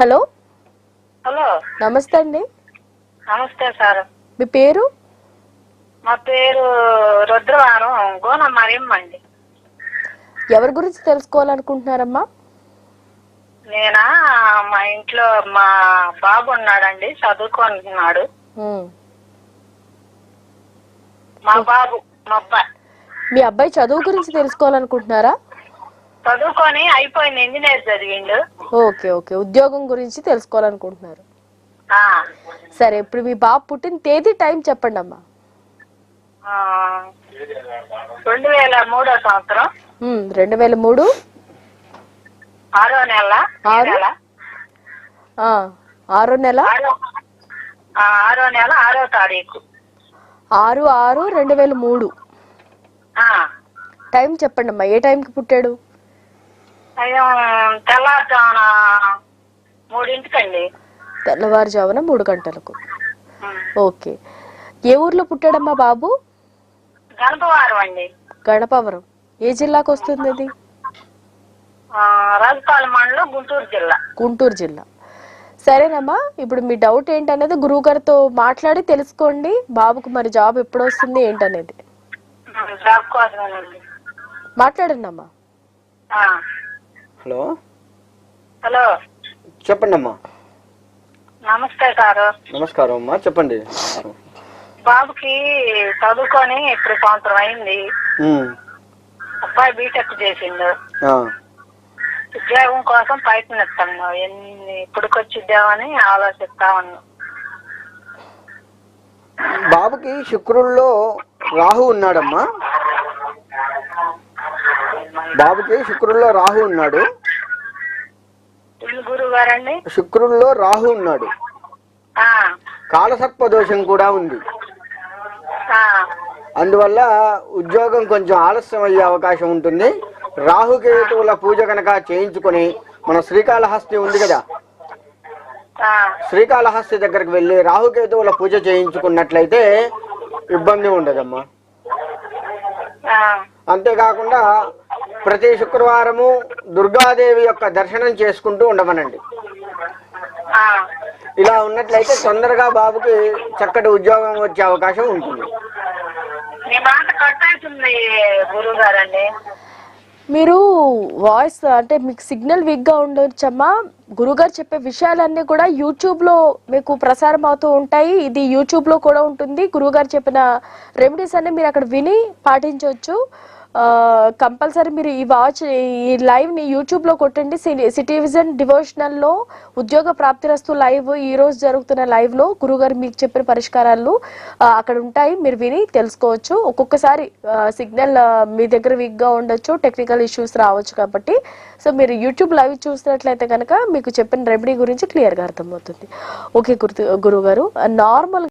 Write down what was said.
Hello hello. నమస్తే అండి. నమస్తే సార్. మీ పేరు? మా పేరు రుద్రవారం. గోన మరియమ్మ అండి. ఎవరి గురించి తెలుసుకోవాలనుకుంటున్నారమ్మా? నేనా? మా ఇంట్లో మా బాబు ఉన్నాడండి చదువుకుంటున్నాడు. ఉమ్. మా బాబు మా అబ్బాయి. మీ అబ్బాయి చదువు గురించి తెలుసుకోవాలనుకుంటున్నారా? చదువుకొని అయిపోయింది ఇంజనీర్ చదివిండు ఓకే ఓకే. ఉద్యోగం గురించి తెలుసుకోవాలనుకుంటున్నారు. సరే ఇప్పుడు మీ బాబు పుట్టిన తేదీ టైం చెప్పండి అమ్మా రెండు వేల మూడో సంవత్సరం. రెండు వేల మూడు. ఆరో నెల. ఆరు? ఆరో నెల. ఆరో నెల ఆరో తారీఖు. ఆరు ఆరు రెండు వేల మూడు. ఆ, టైం చెప్పండి అమ్మా ఏ టైంకి పుట్టాడు? మూడింటికండి. తెల్లవారుజామున మూడు గంటలకు. ఓకే. ఏ ఊర్లో పుట్టాడమ్మా బాబు? గణపవారం అండి గణపవరం. ఏ జిల్లాకు వస్తుంది అది ఆ, రాజపాలెం మండలం గుంటూరు జిల్లా. గుంటూరు జిల్లా. సరేనమ్మా ఇప్పుడు మీ డౌట్ ఏంటనేది గురువు గారితో మాట్లాడి తెలుసుకోండి. బాబుకు మరి జాబ్ ఎప్పుడు వస్తుంది ఏంటనేది. ఉమ్, జాబ్ కోసమేనండి. మాట్లాడండి అమ్మా హలో? హలో. చెప్పండి అమ్మా నమస్తే సారు. నమస్కారం అమ్మా చెప్పండి. బాబుకి చదువుకొని ఇప్పుడు సంవత్సరం అయింది. అబ్బాయి బీటెక్ చేసిండు. ఉద్యోగం కోసం ప్రయత్నిస్తాను ఎన్ని ఇప్పటికొచ్చిద్దామని ఆలోచిస్తా ఉన్నాం. బాబుకి శుక్రుల్లో రాహు ఉన్నాడమ్మా. బాబుకి శుక్రుల్లో రాహు ఉన్నాడు. శుక్రుల్లో రాహు ఉన్నాడు. కాలసర్ప దోషం కూడా ఉంది. అందువల్ల ఉద్యోగం కొంచెం ఆలస్యం అయ్యే అవకాశం ఉంటుంది. రాహుకేతువుల పూజ కనుక చేయించుకొని మన శ్రీకాళహస్తి ఉంది కదా. శ్రీకాళహస్తి దగ్గరికి వెళ్ళి రాహుకేతువుల పూజ చేయించుకున్నట్లయితే ఇబ్బంది ఉండదమ్మా. అంతేకాకుండా ప్రతి శుక్రవారము దుర్గాదేవి యొక్క దర్శనం చేసుకుంటూ ఉండమనండి. ఆ. ఇలా ఉన్నట్లయితే తొందరగా బాబుకి చక్కటి ఉద్యోగం వచ్చే అవకాశం ఉంటుంది. మీరు వాయిస్ అంటే మీకు సిగ్నల్ వీక్గా ఉండొచ్చమ్మా. గురుగారు చెప్పే విషయాలన్నీ కూడా యూట్యూబ్లో మీకు ప్రసారం అవుతూ ఉంటాయి. ఇది యూట్యూబ్లో కూడా ఉంటుంది. గురువుగారు చెప్పిన రెమెడీస్ అన్ని మీరు అక్కడ విని పాటించవచ్చు. కంపల్సరీ మీరు ఈ వాచ్ ఈ లైవ్ని యూట్యూబ్లో కొట్టండి. సి- సిటిజన్ డివోషనల్లో ఉద్యోగ ప్రాప్తిరస్తు లైవ్ ఈ రోజు జరుగుతున్న లైవ్లో గురుగారు మీకు చెప్పిన పరిష్కారాలు అక్కడ ఉంటాయి. మీరు విని తెలుసుకోవచ్చు. ఒక్కొక్కసారి సిగ్నల్ మీ దగ్గర వీక్గా ఉండొచ్చు. టెక్నికల్ ఇష్యూస్ రావచ్చు కాబట్టి. సో మీరు యూట్యూబ్ లైవ్ చూసినట్లయితే కనుక మీకు చెప్పిన రెమెడీ గురించి క్లియర్గా అర్థమవుతుంది. ఓకే గురు గురుగారు. నార్మల్